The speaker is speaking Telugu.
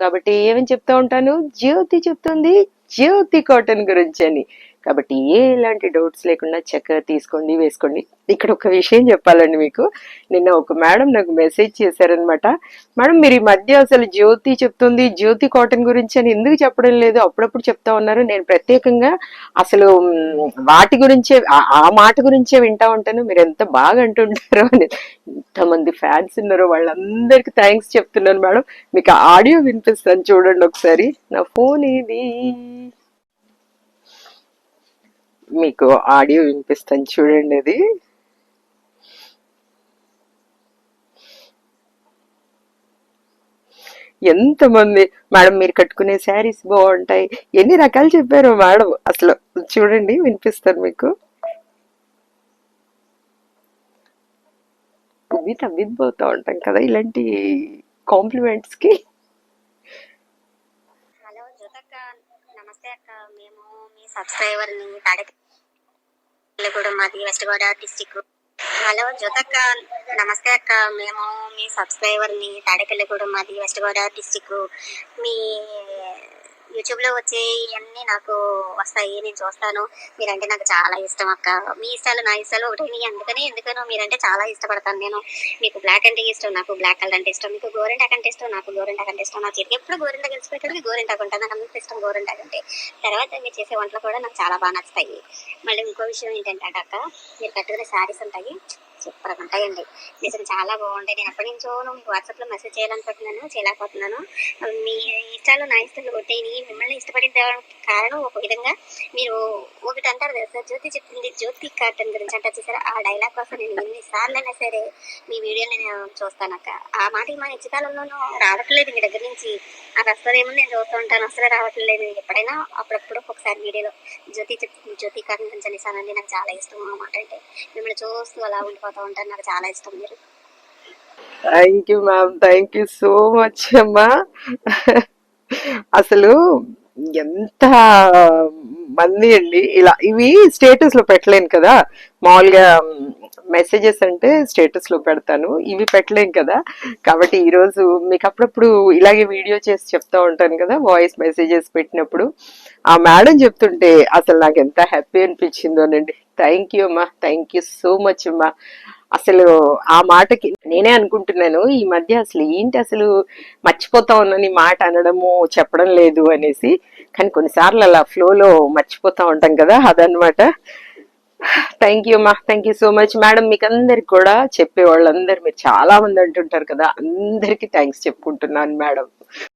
కాబట్టి ఏమని చెప్తా ఉంటాను? జ్యోతి చెప్తుంది జ్యోతి కాటన్ గురించి అని. కాబట్టి ఏ ఇలాంటి డౌట్స్ లేకుండా చక్కగా తీసుకోండి వేసుకోండి. ఇక్కడ ఒక విషయం చెప్పాలండి మీకు. నిన్న ఒక మేడం నాకు మెసేజ్ చేశారనమాట మేడం మీరు ఈ మధ్య అసలు జ్యోతి చెప్తుంది జ్యోతి కాటన్ గురించి అని ఎందుకు చెప్పడం లేదు? అప్పుడప్పుడు చెప్తా ఉన్నారు. నేను ప్రత్యేకంగా అసలు వాటి గురించే ఆ- మాట గురించే వింటా ఉంటాను. మీరు ఎంత బాగా అంటుంటారో అని. ఎంతమంది ఫ్యాన్స్ ఉన్నారో వాళ్ళందరికీ థ్యాంక్స్ చెప్తున్నాను మేడం. మీకు ఆడియో వినిపిస్తాను చూడండి ఒకసారి. నా ఫోన్ ఇది మీకు ఆడియో వినిపిస్తాను చూడండి అది ఎంతమంది మేడం మీరు కట్టుకునే శారీస్ బాగుంటాయి. ఎన్ని రకాలు చెప్పారు మేడం? అసలు చూడండి వినిపిస్తారు మీకు. పువ్వి తవ్విపోతూ ఉంటాం కదా ఇలాంటి కాంప్లిమెంట్స్ అక్క నమస్తే అక్క. మేము మీ సబ్స్క్రైబర్ని తాడేపల్లిగూడెం మాది వెస్ట్ గోదావరి డిస్టిక్ హలో జ్యోతక్క. నమస్తే అక్క. మేము మీ సబ్స్క్రైబర్ని తాడేపల్లిగూడెం మాది వెస్ట్ గోదావరి డిస్టిక్ మీ యూట్యూబ్లో వచ్చే ఇవన్నీ నాకు వస్తాయి నేను చూస్తాను. మీరంటే నాకు చాలా ఇష్టం అక్క. మీ ఇష్టాలు నా ఇష్టాలు ఒకటే అందుకని ఎందుకనో మీరంటే చాలా ఇష్టపడతాను నేను. మీకు బ్లాక్ అంటే ఇష్టం నాకు బ్లాక్ కలర్ అంటే ఇష్టం మీకు గోరెంటాక్ అంటే ఇష్టం నాకు గోరెంటాక్ అంటే ఇష్టం. నా చేతికి ఎప్పుడు గోరెంటాక్ కలిసిపోయేటప్పుడు గోరెంటాక్ ఉంటుంది నాకు అంత ఇష్టం గోరెంటాక్ అంటే. తర్వాత మీరు చేసే వంటలు కూడా నాకు చాలా బాగా నచ్చుతాయి. మళ్ళీ ఇంకో విషయం ఏంటంటే అక్క మీరు కట్టుకునే శారీస్ ఉంటాయి. సూపర్ ఉంటాయండి నిజం చాలా బాగుంటాయి. నేను ఎప్పటి నుంచో మీకు వాట్సాప్లో మెసేజ్ చేయాలనుకుంటున్నాను చేయలేకపోతున్నాను. మీ ఇష్టాలు నా ఇష్టాలు కొట్టేవి మిమ్మల్ని ఇష్టపడిన కారణం ఒక విధంగా మీరు ఒకటి అంటారు కదా సార్ జ్యోతి చెప్పింది జ్యోతి కాటన్ గురించి అంటారు చూసారా? ఆ డైలాగ్ కోసం నేను ఎన్నిసార్లు అయినా సరే మీ వీడియోని నేను చూస్తాను అక్క. ఆ మాట మా నిత్యకాలంలోనూ రావట్లేదు మీ దగ్గర నుంచి. నాకు ఏమో నేను చూస్తూ ఉంటాను. అసలు రావట్లేదు. ఎప్పుడైనా అప్పుడప్పుడు ఒకసారి వీడియోలో జ్యోతి చెప్తుంది జ్యోతి కాటన్ గురించి అనేసానండి నాకు చాలా ఇష్టం అన్నమాట అంటే. మిమ్మల్ని చూస్తూ అలా ఉండిపోతూ ఉంటాను. నాకు చాలా ఇష్టం మీరు. Thank you ma'am thank you so much అమ్మా. అసలు ఎంత మంది అండి. ఇలా ఇవి స్టేటస్లో పెట్టలేను కదా. మామూలుగా మెసేజెస్ అంటే స్టేటస్లో పెడతాను. ఇవి పెట్టలేను కదా. కాబట్టి ఈరోజు మీకు అప్పుడప్పుడు ఇలాగే వీడియో చేసి చెప్తా ఉంటాను కదా వాయిస్ మెసేజెస్ పెట్టినప్పుడు. ఆ మేడం చెప్తుంటే అసలు నాకు ఎంత హ్యాపీ అనిపించిందోనండి థ్యాంక్ యూ అమ్మా. థ్యాంక్ యూ సో మచ్ అమ్మా. అసలు ఆ మాటకి నేనే అనుకుంటున్నాను ఈ మధ్య అసలు ఏంటి అసలు మర్చిపోతా ఉన్నాను ఈ మాట అనడము చెప్పడం లేదు అనేసి. కానీ కొన్నిసార్లు అలా ఫ్లోలో మర్చిపోతా ఉంటాం కదా అదనమాట థ్యాంక్ యూ మా thank you so much madam మీకు అందరికి కూడా చెప్పే వాళ్ళందరూ మీరు చాలా మంది అంటుంటారు కదా అందరికీ థ్యాంక్స్ చెప్పుకుంటున్నాను మేడం